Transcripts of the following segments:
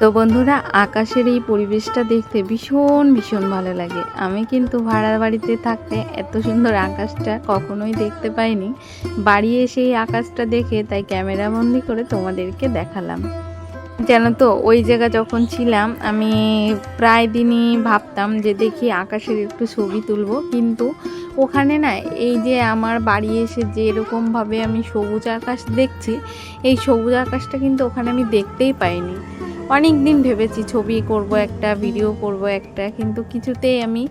তো বন্ধুরা, আকাশের এই পরিবেশটা দেখতে ভীষণ ভীষণ ভালো লাগে। আমি কিন্তু ভাড়ার বাড়িতে থাকতে এত সুন্দর আকাশটা কখনোই দেখতে পাইনি। বাড়ি এসে এই আকাশটা দেখে তাই ক্যামেরা বন্দি করে তোমাদেরকে দেখালাম। জানো তো ওই জায়গা যখন ছিলাম, আমি প্রায় দিনই ভাবতাম যে দেখি আকাশের একটু ছবি তুলব। কিন্তু ওখানে না, এই যে আমার বাড়ি এসে যে এরকমভাবে আমি সবুজ আকাশ দেখছি, এই সবুজ আকাশটা কিন্তু ওখানে আমি দেখতেই পাইনি। অনেক দিন ভেবেছি ছবি করব, একটা ভিডিও করব, একটা। কিন্তু কিছুতেই আমি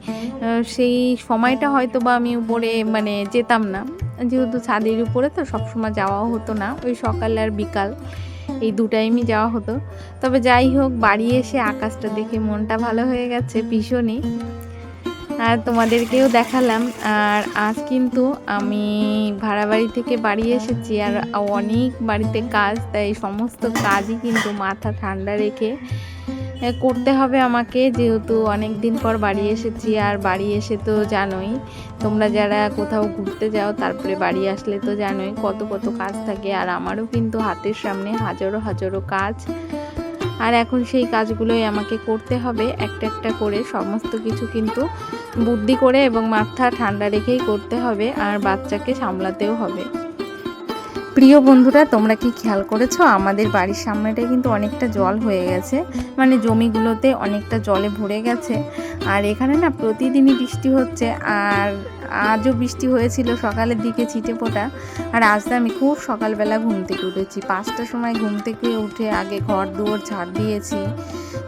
সেই সময়টা হয়তো বা আমি উপরে মানে যেতাম না। যেহেতু ছাদের উপরে তো সবসময় যাওয়াও হতো না, ওই সকাল আর বিকাল। এই দু টাইমই যাওয়া হতো। তবে যাই হোক, বাড়ি এসে আকাশটা দেখে মনটা ভালো হয়ে গেছে ভীষণই। আর তোমাদেরকেও দেখালাম, আর আজ কিন্তু আমি ভাড়া বাড়ি থেকে বাড়ি এসেছি, আর অনেক বাড়িতে কাজ, তাই সমস্ত কাজই কিন্তু মাথা ঠান্ডা রেখে করতে হবে আমাকে, যেহেতু অনেক দিন পর বাড়ি এসেছি, আর বাড়ি এসে তো জানোই, তোমরা যারা কোথাও ঘুরতে যাও, তারপরে বাড়ি আসলে তো জানোই কত কত কাজ থাকে, আর আমারও কিন্তু হাতের সামনে হাজারো হাজারো কাজ। আর এখন সেই কাজগুলোই আমাকে করতে হবে, একটা একটা করে সমস্ত কিছু কিন্তু বুদ্ধি করে এবং মাথা ঠান্ডা রেখেই করতে হবে, আর বাচ্চাকে সামলাতেও হবে। প্রিয় বন্ধুরা, তোমরা কি খেয়াল করেছ? আমাদের বাড়ির সামনেটা কিন্তু অনেকটা জল হয়ে গেছে। মানে জমিগুলোতে অনেকটা জলে ভরে গেছে। আর এখানে না প্রতিদিনই বৃষ্টি হচ্ছে। আর আজও বৃষ্টি হয়েছিল, সকালের দিকে ছিটে ফোটা। আর আজ না আমি খুব সকালবেলা ঘুম থেকে উঠেছি। পাঁচটার সময় ঘুম থেকে উঠে আগে ঘর দুয়ার ঝাড় দিয়েছি।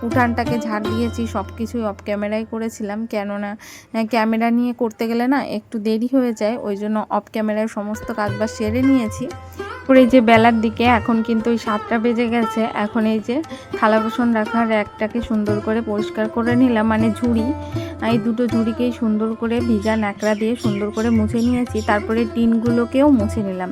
উঠানটাকে ঝাড় দিয়েছি সব কিছুই অফ ক্যামেরায় করেছিলাম। কেননা ক্যামেরা নিয়ে করতে গেলে না একটু দেরি হয়ে যায়। ওই জন্য অফ ক্যামেরায় সমস্ত কাজবাজ সেরে নিয়েছি। পরে এই যে বেলার দিকে, এখন কিন্তু ওই সাতটা বেজে গেছে। এখন এই যে থালা বাসন রাখার একটাকে সুন্দর করে পরিষ্কার করে নিলাম মানে ঝুড়ি। এই দুটো ঝুড়িকেই সুন্দর করে ভিজা ন্যাকড়া দিয়ে সুন্দর করে মুছে নিয়েছি। তারপরে টিনগুলোকেও মুছে নিলাম।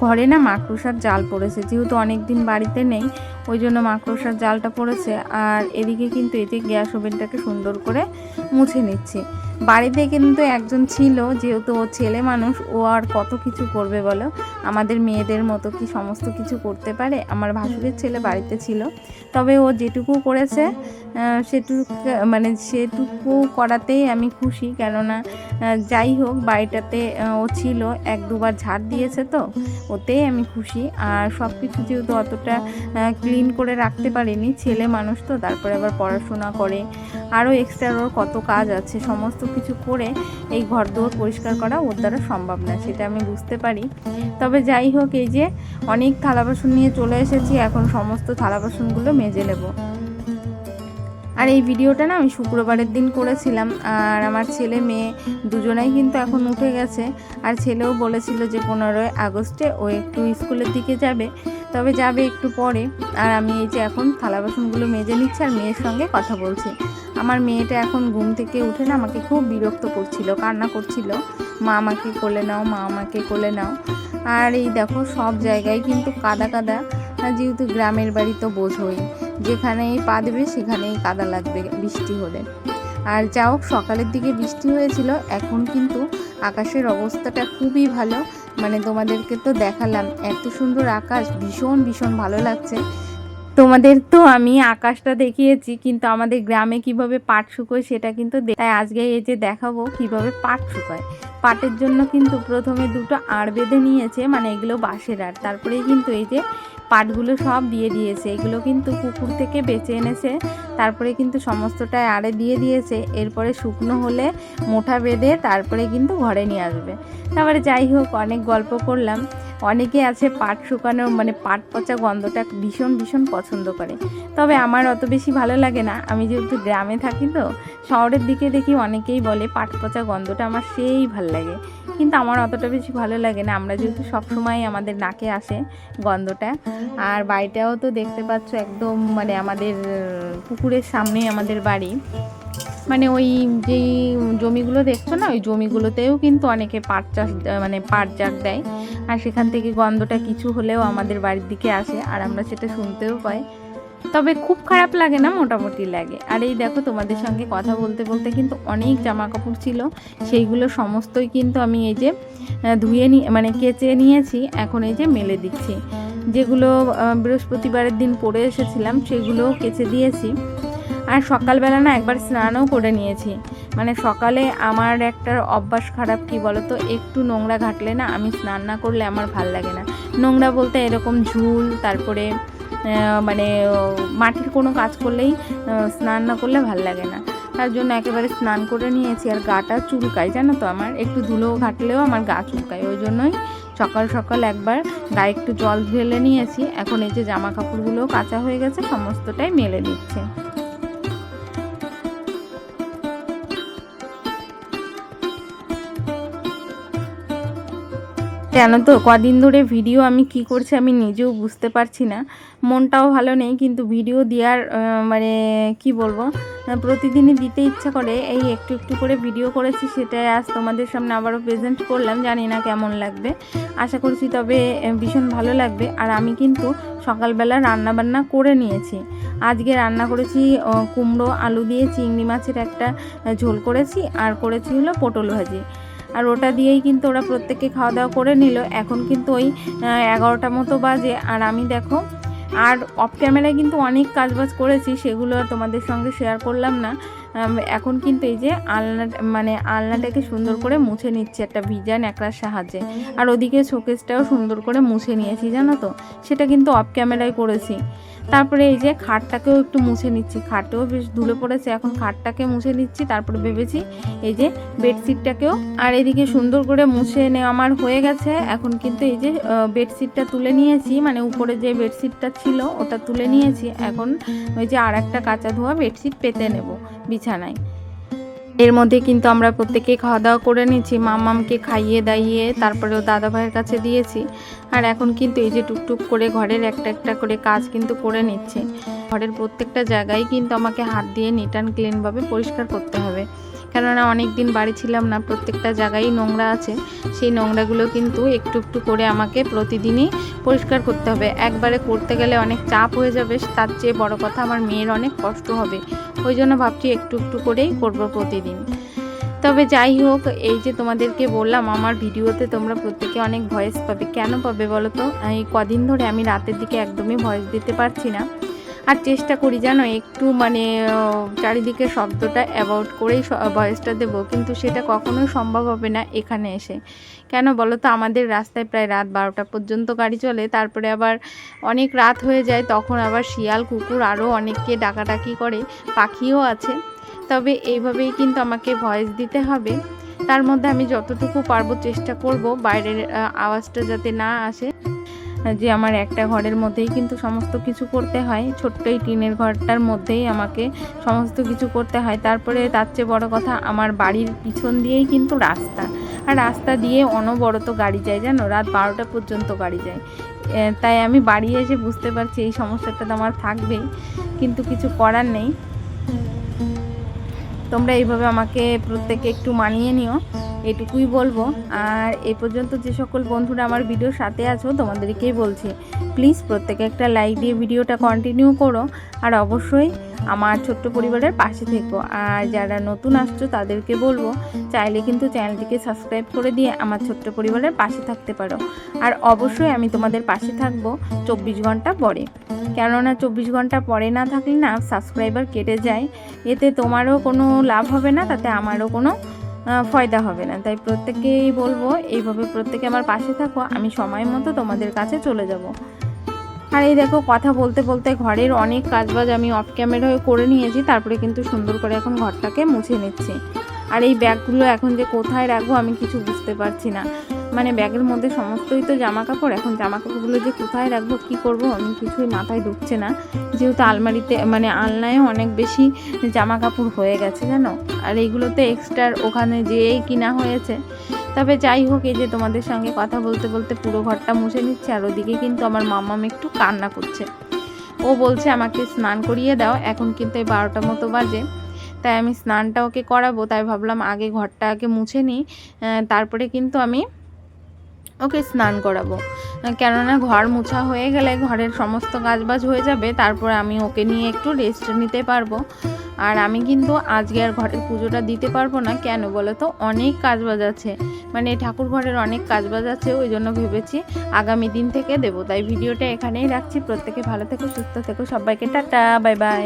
ঘরে না মাকড়সার জাল পড়েছে, যেহেতু অনেক দিন বাড়িতে নেই, ওই জন্য মাকড়সার জালটা পড়েছে। আর এদিকে কিন্তু এই যে গ্যাস ওভেনটাকে সুন্দর করে মুছে নিচ্ছি। বাড়িতে কিন্তু একজন ছিল, যেহেতু ও ছেলে মানুষ, ও আর কত কিছু করবে বলো? আমাদের মেয়েদের মতো কি সমস্ত কিছু করতে পারে? আমার ভাসুরের ছেলে বাড়িতে ছিল। তবে ও যেটুকু করেছে সেটুকু মানে সেটুকু করাতেই আমি খুশি। কেননা যাই হোক, বাড়িটাতে ও ছিল। এক দুবার ঝাড় দিয়েছে তো, ওতেই আমি খুশি। আর সব কিছু যেহেতু অতটা ক্লিন করে রাখতে পারিনি, ছেলে মানুষ তো, তারপরে আবার পড়াশোনা করে। আরও এক্সট্রা ওর কত কাজ আছে, সমস্ত কিছু করে এই ঘর দুয়ার পরিষ্কার করা ওর দ্বারা সম্ভব না, সেটা আমি বুঝতে পারি। তবে যাই হোক, এই যে অনেক থালা বাসন নিয়ে চলে এসেছি, এখন সমস্ত থালা বাসনগুলো মেজে নেব। আর এই ভিডিওটা না আমি শুক্রবারের দিন করেছিলাম, আর আমার ছেলে মেয়ে দুজনেই কিন্তু এখন উঠে গেছে। আর ছেলেও বলেছিল যে পনেরোই আগস্টে ও একটু স্কুলের দিকে যাবে, তবে যাবে একটু পরে। আর আমি এই যে এখন থালা বাসনগুলো মেজে নিচ্ছি, আর মেয়ের সঙ্গে কথা বলছি। আমার মেয়েটা এখন ঘুম থেকে উঠে না আমাকে খুব বিরক্ত করছিল, কান্না করছিল। মা আমাকে কোলে নাও, মা আমাকে কোলে নাও। আর এই দেখো সব জায়গায় কিন্তু কাদা কাদা। যেহেতু গ্রামের বাড়ি তো বোঝোই, যেখানেই পা দেবে সেখানেই কাদা লাগবে বৃষ্টি হলে। আর যা হোক, সকালের দিকে বৃষ্টি হয়েছিল, এখন কিন্তু আকাশের অবস্থাটা খুবই ভালো। মানে তোমাদেরকে তো দেখালাম, এত সুন্দর আকাশ, ভীষণ ভীষণ ভালো লাগছে। তোমাদের তো আমি আকাশটা দেখিয়েছি, কিন্তু আমাদের গ্রামে কীভাবে পাট শুকোয় সেটা কিন্তু তাই আজকে এই যে দেখাবো কীভাবে পাট শুকায়। পাটের জন্য কিন্তু প্রথমে দুটো আড় বেঁধে নিয়েছে মানে এগুলো বাঁশের আড়। তারপরেই কিন্তু এই যে পাটগুলো সব দিয়ে দিয়েছে। এগুলো কিন্তু পুকুর থেকে বেঁচে এনেছে, তারপরে কিন্তু সমস্তটাই আড়ে দিয়ে দিয়েছে। এরপরে শুকনো হলে মোটা বেঁধে তারপরে কিন্তু ঘরে নিয়ে আসবে। তারপরে যাই হোক, অনেক গল্প করলাম। অনেকে আছে পাট শুকানো মানে পাট পচা গন্ধটা ভীষণ ভীষণ পছন্দ করে। তবে আমার অত বেশি ভালো লাগে না। আমি যেহেতু গ্রামে থাকি তো, শহরের দিকে দেখি অনেকেই বলে পাট পচা গন্ধটা আমার সেই ভালো লাগে। কিন্তু আমার অতটা বেশি ভালো লাগে না। আমরা যেহেতু সবসময় আমাদের নাকে আসে গন্ধটা। আর বাড়িটাও তো দেখতে পাচ্ছ একদম মানে আমাদের, পুকুরের সামনেই আমাদের বাড়ি। মানে ওই যেই জমিগুলো দেখছ না, ওই জমিগুলোতেও কিন্তু অনেকে পাট চাষ মানে পাট জাগ দেয়। আর সেখান থেকে গন্ধটা কিছু হলেও আমাদের বাড়ির দিকে আসে, আর আমরা সেটা শুনতেও পাই। তবে খুব খারাপ লাগে না, মোটামুটি লাগে। আর এই দেখো, তোমাদের সঙ্গে কথা বলতে বলতে কিন্তু অনেক জামা কাপড় ছিল। সেইগুলো সমস্তই কিন্তু আমি এই যে ধুয়ে নি মানে কেচে নিয়েছি, এখন এই যে মেলে দিচ্ছি। যেগুলো বৃহস্পতিবারের দিন পরে এসেছিলাম সেগুলো কেচে দিয়েছি। আর সকালবেলা না একবার স্নানও করে নিয়েছি। মানে সকালে আমার একটা অভ্যাস খারাপ কি বলতো? একটু নোংরা ঘাটলে না আমি স্নান না করলে আমার ভালো লাগে না। নোংরা বলতে এরকম ঝুল, তারপরে মানে মাটির কোনো কাজ করলেই স্নান না করলে ভালো লাগে না। তার জন্য একেবারে স্নান করে নিয়েছি আর গাটা চুলকায়, জানো তো আমার? একটু ধুলো ঘাটলেও আমার গা চুলকায়। ওই জন্যই সকাল সকাল একবার গায়ে একটু জল ঢেলে নিয়েছি। এখন এই যে জামা কাপড়গুলো কাঁচা হয়ে গেছে, সমস্তটাই মেলে দিচ্ছে। জানো তো? কদিন ধরে ভিডিও আমি কি করছি আমি নিজেও বুঝতে পারছি না। মনটাও ভালো নেই, কিন্তু ভিডিও দেওয়ার মানে কি বলব? প্রতিদিনই দিতে ইচ্ছা করে। এই একটু একটু করে ভিডিও করেছি, সেটাই আজ তোমাদের সামনে আবারও প্রেজেন্ট করলাম। জানি না কেমন লাগবে। আশা করছি তবে ভীষণ ভালো লাগবে। আর আমি কিন্তু সকালবেলা রান্না বান্না করে নিয়েছি। আজকে রান্না করেছি কুমড়ো, আলু দিয়ে চিংড়ি মাছের একটা ঝোল করেছি। আর করেছি হলো পটল ভাজি। আর ওটা দিয়েই কিন্তু ওরা প্রত্যেকে খাওয়া দাওয়া করে নিল। এখন কিন্তু ওই এগারোটা মতো বাজে। আর আমি দেখো, আর অফ ক্যামেরায় কিন্তু অনেক কাজবাজ করেছি, সেগুলো তোমাদের সঙ্গে শেয়ার করলাম না। এখন কিন্তু এই যে আলনা মানে আলনাটাকে সুন্দর করে মুছে নিচ্ছি একটা ভিজা ন্যাকড়ার সাহায্যে। আর ওদিকে শোকেসটাও সুন্দর করে মুছে নিয়েছি, জানো তো? সেটা কিন্তু অফ ক্যামেরায় করেছি। তারপরে এই যে খাটটাকেও একটু মুছে নিচ্ছি। খাটেও বেশ ধুলে পড়েছে, এখন খাটটাকে মুছে নিচ্ছি, তারপরে ভেবেছি এই যে বেডশিটটাকেও। আর এদিকে সুন্দর করে মুছে নেওয়া আমার হয়ে গেছে। এখন কিন্তু এই যে বেডশিটটা তুলে নিয়েছি মানে উপরে যে বেডশিটটা ছিল ওটা তুলে নিয়েছি। এখন ওই যে আর একটা কাঁচা ধোয়া বেডশিট পেতে নেব বিছানায়। এর মধ্যে কিন্তু আমরা প্রত্যেকে খাওয়া দাওয়া করে নিচ্ছি মামামকে খাইয়ে দাইয়ে তারপরে ও দাদা ভাইয়ের কাছে দিয়েছি। আর এখন কিন্তু এই যে টুকটুক করে ঘরের একটা একটা করে কাজ কিন্তু করে নিচ্ছে। ঘরের প্রত্যেকটা জায়গায় কিন্তু আমাকে হাত দিয়ে নিট অ্যান্ড ক্লিনভাবে পরিষ্কার করতে হবে। কেননা অনেক দিন বাড়ি ছিলাম না, প্রত্যেকটা জায়গায় নোংরা আছে। সেই নোংরাগুলো কিন্তু একটু একটু করে আমাকে প্রতিদিনই পরিষ্কার করতে হবে। একবারে করতে গেলে অনেক চাপ হয়ে যাবে, তার চেয়ে বড় কথা আমার মেয়ের অনেক কষ্ট হবে। ওই জন্য ভাবছি একটু একটু করেই করব প্রতিদিন। তবে যাই হোক, এই যে তোমাদেরকে বললাম, আমার ভিডিওতে তোমরা প্রত্যেকে অনেক ভয়েস পাবে। কেন পাবে বলো তো? এই কদিন ধরে আমি রাতের দিকে একদমই ভয়েস দিতে পারছি না। আর চেষ্টা করি জানো, একটু মানে চারিদিকে শব্দটা অ্যাভয়েড করেই ভয়েসটা দেবো, কিন্তু সেটা কখনোই সম্ভব হবে না এখানে এসে। কেন বলো তো, আমাদের রাস্তায় প্রায় রাত বারোটা পর্যন্ত গাড়ি চলে, তারপরে আবার অনেক রাত হয়ে যায়, তখন আবার শিয়াল, কুকুর আরও অনেককে ডাকাডাকি করে, পাখিও আছে। তবে এইভাবেই কিন্তু আমাকে ভয়েস দিতে হবে। তার মধ্যে আমি যতটুকু পারব চেষ্টা করব, বাইরের আওয়াজটা যাতে না আসে। যে আমার একটা ঘরের মধ্যেই কিন্তু সমস্ত কিছু করতে হয়। ছোট্ট এই টিনের ঘরটার মধ্যেই আমাকে সমস্ত কিছু করতে হয়। তারপরে তার চেয়ে বড়ো কথা, আমার বাড়ির পিছন দিয়েই কিন্তু রাস্তা। আর রাস্তা দিয়ে অনবরত গাড়ি যায়, জানো? রাত বারোটা পর্যন্ত গাড়ি যায়। তাই আমি বাড়ি এসে বুঝতে পারছি এই সমস্যাটা তো আমার থাকবেই। কিন্তু কিছু করার নেই। তোমরা এইভাবে আমাকে প্রত্যেকে একটু মানিয়ে নিও। এটুকুই বলব। আর এ পর্যন্ত যে সকল বন্ধুরা আমার ভিডিওর সাথে আছো, তোমাদেরকেই বলছি প্লিজ প্রত্যেকে একটা লাইক দিয়ে ভিডিওটা কন্টিনিউ করো। আর অবশ্যই আমার ছোট্ট পরিবারের পাশে থেকো। আর যারা নতুন আসছো, তাদেরকে বলব, চাইলে কিন্তু চ্যানেলটিকে সাবস্ক্রাইব করে দিয়ে আমার ছোট্ট পরিবারের পাশে থাকতে পারো। আর অবশ্যই আমি তোমাদের পাশে থাকব চব্বিশ ঘণ্টা পরে। কেননা চব্বিশ ঘণ্টা পরে না থাকলে না সাবস্ক্রাইবার কেটে যায়। এতে তোমারও কোনো লাভ হবে না, তাতে আমারও কোনো ফয়দা হবে না। তাই প্রত্যেককেই বলব, এইভাবে প্রত্যেকে আমার পাশে থাকো, আমি সময় মতো তোমাদের কাছে চলে যাব। আর এই দেখো, কথা বলতে বলতে ঘরের অনেক কাজবাজ আমি অফ ক্যামেরায় করে নিয়েছি, তারপরে কিন্তু সুন্দর করে এখন ঘরটাকে মুছে নিচ্ছি। আর এই ব্যাগগুলো এখন যে কোথায় রাখব আমি কিছু বুঝতে পারছি না। মানে ব্যাগের মধ্যে সমস্তই তো জামা কাপড় এখন জামা কাপড়গুলো যে কোথায় রাখব, কি করব, আমি কিছুই মাথায় ঢুকছে না। যেহেতু আলমারিতে মানে আলনায়ও অনেক বেশি জামা কাপড় হয়ে গেছে, জানো? আর এইগুলো তো এক্সট্রা ওখানে যেয়েই কিনা হয়েছে। তবে যাই হোক, এই যে তোমাদের সঙ্গে কথা বলতে বলতে পুরো ঘরটা মুছে নিচ্ছে, আর ওদিকে কিন্তু আমার মাম্মাম একটু কান্না করছে। ও বলছে, আমাকে স্নান করিয়ে দাও, এখন কিন্তু এই বারোটা মতো বাজে। তাই আমি স্নানটা ওকে করাবো। তাই ভাবলাম আগে ঘরটা আগে মুছে নিই। তারপরে কিন্তু আমি ওকে স্নান করাবো। কেননা ঘর মোছা হয়ে গেলে ঘরের সমস্ত কাজবাজ হয়ে যাবে, তারপরে আমি ওকে নিয়ে একটু রেস্ট নিতে পারব। আর আমি কিন্তু আজকে আর ঘরের পুজোটা দিতে পারব না। কেন বলো তো অনেক কাজবাজ আছে। মানে ঠাকুর ঘরের অনেক কাজবাজ আছে, ওই জন্য ভেবেছি আগামী দিন থেকে দেবো। তাই ভিডিওটা এখানেই রাখছি। প্রত্যেকে ভালো থেকো, সুস্থ থেকো। সবাইকে টাটা, বাই বাই।